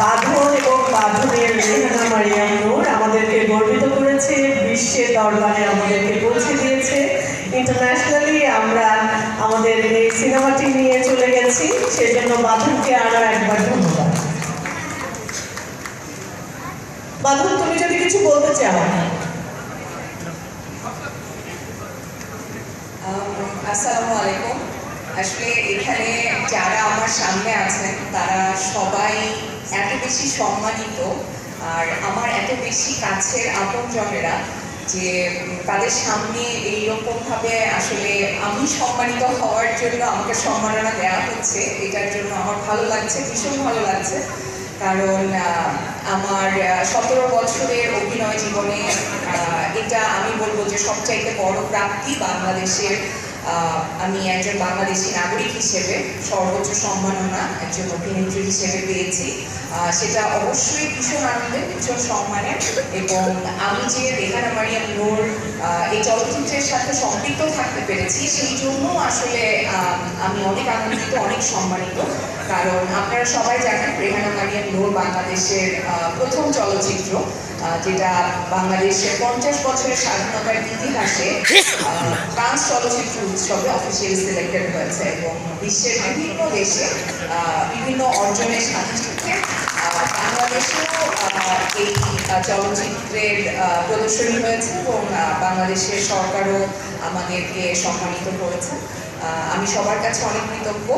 বাঁধন এবং বাঁধনের রেহানা মারিয়াম নূর আমাদেরকে গর্বিত করেছে বিশ্বের দরবারে আমাদেরকে পৌঁছে দিয়েছে। ইন্টারন্যাশনালি আমরা আমাদের এই সিনেমাটি নিয়ে চলে গেছি, সেজন্য বাঁধনকে আরও একবার ধন্যবাদ। বাঁধন, তুমি যদি কিছু বলতে চাও। আসসালামু আলাইকুম। আসলে এখানে যারা আমার সামনে আছেন, তারা সবাই এত বেশি সম্মানিত আর আমার এত বেশি কাছের আপনজনেরা যে তাদের সামনে এইরকম ভাবে আসলে আমি সম্মানিত হওয়ার জন্য আমাকে সম্মাননা দেওয়া হচ্ছে। এটার জন্য আমার ভালো লাগছে, ভীষণ ভালো লাগছে। কারণ আমার সতেরো বছরের অভিনয় জীবনে এটা আমি বলব যে সবচাইতে বড় প্রাপ্তি বাংলাদেশের আমি একজন বাংলাদেশি নাগরিক হিসেবে সর্বোচ্চ সম্মাননা একজন অভিনেত্রী হিসেবে পেয়েছি। সেটা অবশ্যই ভীষণ আনন্দের, ভীষণ সম্মানের। এবং আমি যে রেহানা মারিয়াম নূর এই চলচ্চিত্রের সাথে সম্পৃক্ত থাকতে পেরেছি, সেই জন্য আসলে আমি অনেক আনন্দিত, অনেক সম্মানিত। কারণ আপনারা সবাই জানেন, রেহানা মারিয়াম নূর বাংলাদেশের প্রথম চলচ্চিত্র যেটা বাংলাদেশের পঞ্চাশ বছরের স্বাধীনতার ইতিহাসে ফ্রান্স চলচ্চিত্র উৎসবে অফিসিয়ালি সিলেক্টেড হয়েছে এবং বিশ্বের বিভিন্ন দেশে বিভিন্ন অর্জনের সাথে এই চলচ্চিত্রের প্রদর্শনী হয়েছে এবং বাংলাদেশের সরকারও আমাদেরকে সম্মানিত করেছে। আমি সবার কাছে অনেক কৃতজ্ঞ।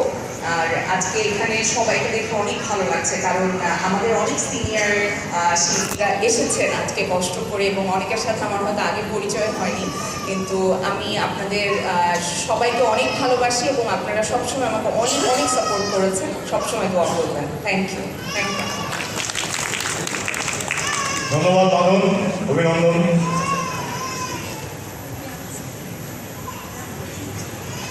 আর আজকে এখানে সবাইকে দেখে অনেক ভালো লাগছে, কারণ আমাদের অনেক সিনিয়র শিল্পীরা এসেছেন আজকে কষ্ট করে এবং অনেকের সাথে আমার হয়তো আগে পরিচয় হয়নি। কিন্তু আমি আপনাদের সবাইকে অনেক ভালোবাসি এবং আপনারা সবসময় আমাকে অনেক অনেক সাপোর্ট করেছেন। সবসময় দোয়া করবেন। থ্যাংক ইউ থ্যাংক ইউ ধন্যবাদ দাদন অভিনন্দন।